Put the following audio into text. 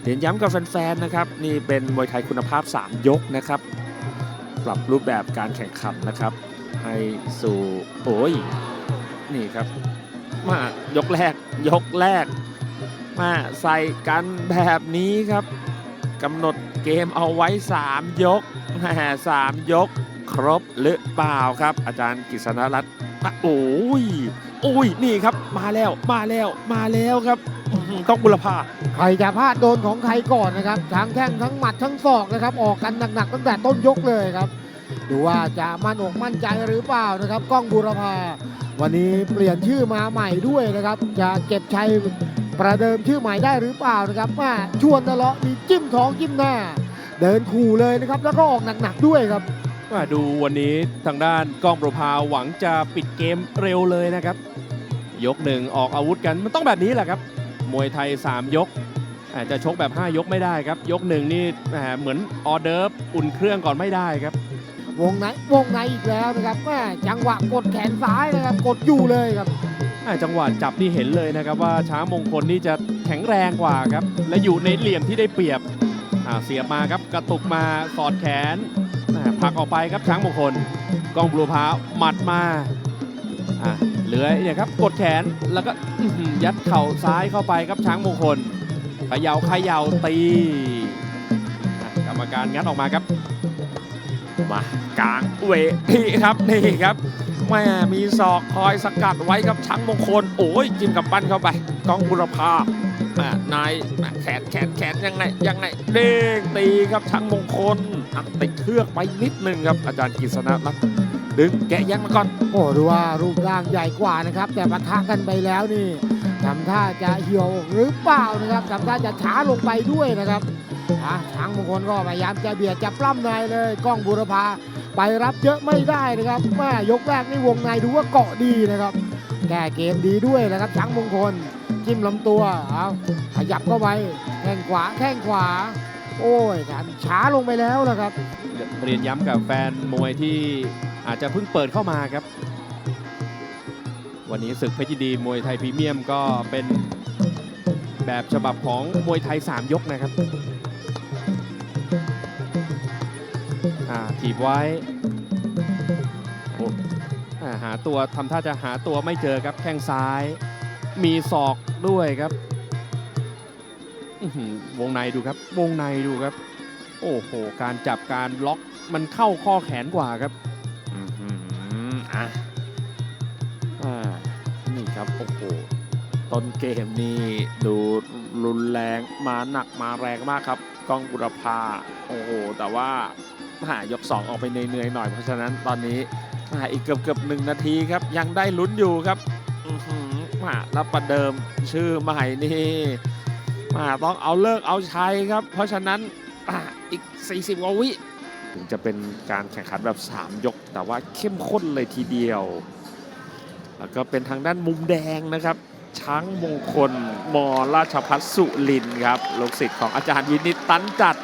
เรียนย้ำกับแฟนๆนะครับนี่เป็นมวยไทยคุณภาพ 3 ยกนะครับ ปรับรูปแบบการแข่งขันนะครับ ให้สู่โอ้ยนี่ครับ มายกแรกยกแรก มาใส่กันแบบนี้ครับกำหนดเกมเอาไว้ 3 ยกแหมสามยก ครบหรือเปล่าครับ อาจารย์กฤษณรัตน์โอ้ยโอ้ยนี่ครับมาแล้วมาแล้วมาแล้วครับ อื้อหือกล้องบุรพาใครจะพลาดโดนของใครก่อนนะครับทั้งแข้งทั้งหมัดทั้งศอกนะครับออกกันหนักๆตั้งแต่ต้นยกเลยครับดูว่าจะมั่นอกมั่นใจหรือเปล่านะครับก้องบูรพาวันนี้เปลี่ยนชื่อมาใหม่ด้วยนะครับ จะเก็บชัยประเดิมชื่อใหม่ได้หรือเปล่านะครับมาชวนทะเลาะมีจิ้มท้องจิ้มหน้า เดินขู่เลยนะครับแล้วก็ออกหนักๆด้วยครับมาดูวันนี้ทางด้านกล้องโปรพาหวังจะปิดเกมเร็วเลยนะครับ ยกหนึ่งออกอาวุธกันมันต้องแบบนี้แหละครับ มวยไทย 3 ยกอาจจะชกแบบ 5 ยกไม่ได้ครับ ยกหนึ่งนี่แหมเหมือนออเดิร์ฟอุ่นเครื่องก่อนไม่ได้ครับ วงในวงในอีกแล้วนะครับแม่จังหวะกดแขนซ้ายนะครับกดอยู่เลยครับอ่าจังหวะจับนี่เห็นเลยนะครับว่าช้างมงคลนี่จะแข็งแรงกว่าครับ และอยู่ในเหลี่ยมที่ได้เปรียบอ่าเสียบมาครับกระตุกมาสอดแขนอ่าผลักออกไปครับช้างมงคลกล้องบลูพาหมัดมาอ่า เลือเนี่ยครับกดแขนแล้วก็ยัดเข่าซ้ายเข้าไปครับช้างมงคลเขย่าเขย่าตีกรรมการงัดออกมาครับมากลางเวทีครับนี่ครับแม่มีศอกคอยสกัดไว้ครับช้างมงคลโอ้ยจิ้มกับปั้นเข้าไปกองบุรพาแม่นายแขนแขนแขนยังไงยังไงเด้งตีครับช้างมงคลติดเครือกไปนิดนึงครับอาจารย์กฤษณะรัตน์ ดึงแกะยังมาก่อน โอ้ดูว่ารูปร่างใหญ่กว่านะครับ แต่ปะทะกันไปแล้วนี่ทำท่าจะเหี่ยวหรือเปล่านะครับทำท่าจะช้าลงไปด้วยนะครับอะช้างมงคลก็พยายามจะเบียดจะปล้ำในเลยกล้องบุรพาไปรับเยอะไม่ได้นะครับแม่ยกแรกนี่วงในดูว่าเกาะดีนะครับแก้เกมดีด้วยนะครับช้างมงคลจิ้มลำตัวเอาขยับเข้าไปแข้งขวาแข้งขวา โอ้ยทำช้าลงไปแล้วนะครับเรียนย้ำกับแฟนมวยที่ อาจจะเพิ่งเปิดเข้ามาครับ วันนี้ศึกเพชรยินดีมวยไทยพรีเมียมก็เป็นแบบฉบับของมวยไทย 3 ยกนะครับอ่าถีบไว้อ่าหาตัวทำท่าจะหาตัวไม่เจอครับแข้งซ้าย มีศอกด้วยครับวงในดูครับ วงในดูครับ โอ้โห การจับการล็อกมันเข้าข้อแขนกว่าครับะอ่านี่ครับโอ้โหต้นเกมนี่ดูรุนแรงมาหนักมาแรงมากครับกองบุรพาโอ้โหแต่ว่าหายก 2 ออกไปเหนื่อยๆหน่อย เพราะฉะนั้นตอนนี้อ่าอีกเกือบเกือบหนึ่งนาทีครับ ยังได้ลุ้นอยู่ครับอือหือมาแล้วประเดิมชื่อใหม่นี่มาต้องเอาเลิกเอาชัยครับ เพราะฉะนั้นอะอีก 40กว่าวิ ถึงจะเป็นการแข่งขันแบบ 3 ยก แต่ว่าเข้มข้นเลยทีเดียว แล้วก็เป็นทางด้านมุมแดงนะครับ ช้างมงคลมราชพัฒสุรินครับลูกศิษย์ของอาจารย์วินิตตันจัด